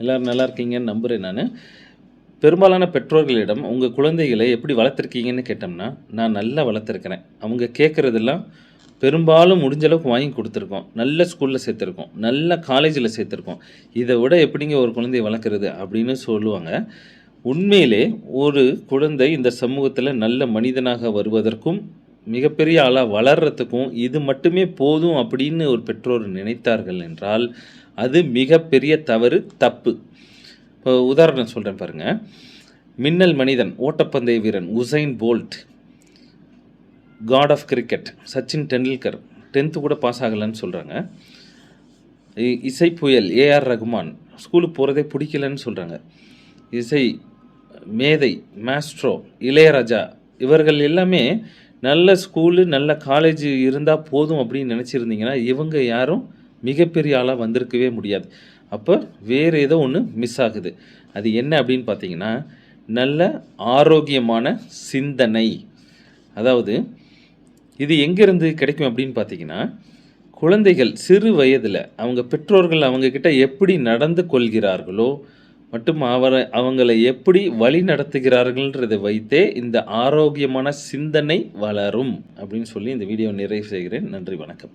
எல்லோரும் நல்லா இருக்கீங்கன்னு நம்புகிறேன் நான். பெரும்பாலான பெற்றோர்களிடம் உங்கள் குழந்தைகளை எப்படி வளர்த்துருக்கீங்கன்னு கேட்டோம்னா நான் நல்லா வளர்த்துருக்கிறேன். அவங்க கேட்குறதெல்லாம் பெரும்பாலும் முடிஞ்ச அளவுக்கு வாங்கி கொடுத்துருக்கோம். நல்ல ஸ்கூலில் சேர்த்துருக்கோம். நல்ல காலேஜில் சேர்த்துருக்கோம். இதை விட எப்படிங்க ஒரு குழந்தையை வளர்க்குறது அப்படின்னு சொல்லுவாங்க. உண்மையிலே ஒரு குழந்தை இந்த சமூகத்தில் நல்ல மனிதனாக வருவதற்கும் மிகப்பெரிய ஆளாக வளர்கிறதுக்கும் இது மட்டுமே போதும் அப்படின்னு ஒரு பெற்றோர் நினைத்தார்கள் என்றால் அது மிகப்பெரிய தவறு தப்பு. இப்போ உதாரணம் சொல்கிறேன் பாருங்கள் மின்னல் மனிதன் ஓட்டப்பந்தய வீரன் Usain Bolt god of cricket Sachin Tendulkar tenth கூட பாஸ் ஆகலைன்னு சொல்கிறாங்க இசை புயல் ஏஆர் ரகுமான் ஸ்கூலுக்கு போகிறதே பிடிக்கலன்னு சொல்கிறாங்க இசை மேதை மாஸ்ட்ரோ இளையராஜா இவர்கள் எல்லாமே நல்ல ஸ்கூலு நல்ல காலேஜ் இருந்தால் போதும் அப்படின்னு நினச்சிருந்தீங்கன்னா இவங்க யாரும் மிகப்பெரிய ஆளாக வந்திருக்கவே முடியாது. அப்போ வேறு ஏதோ ஒன்று மிஸ் ஆகுது. அது என்ன அப்படின்னு பார்த்தீங்கன்னா நல்ல ஆரோக்கியமான சிந்தனை. அதாவது இது எங்கேருந்து கிடைக்கும் அப்படின்னு பார்த்தீங்கன்னா குழந்தைகள் சிறு வயதில் அவங்க பெற்றோர்கள் அவங்கக்கிட்ட எப்படி நடந்து கொள்கிறார்களோ மற்றும் அவரை அவங்களை எப்படி வழி நடத்துகிறார்கள்ன்றதை வைத்தே இந்த ஆரோக்கியமான சிந்தனை வளரும் அப்படின்னு சொல்லி இந்த வீடியோ நிறைவு செய்கிறேன். நன்றி வணக்கம்.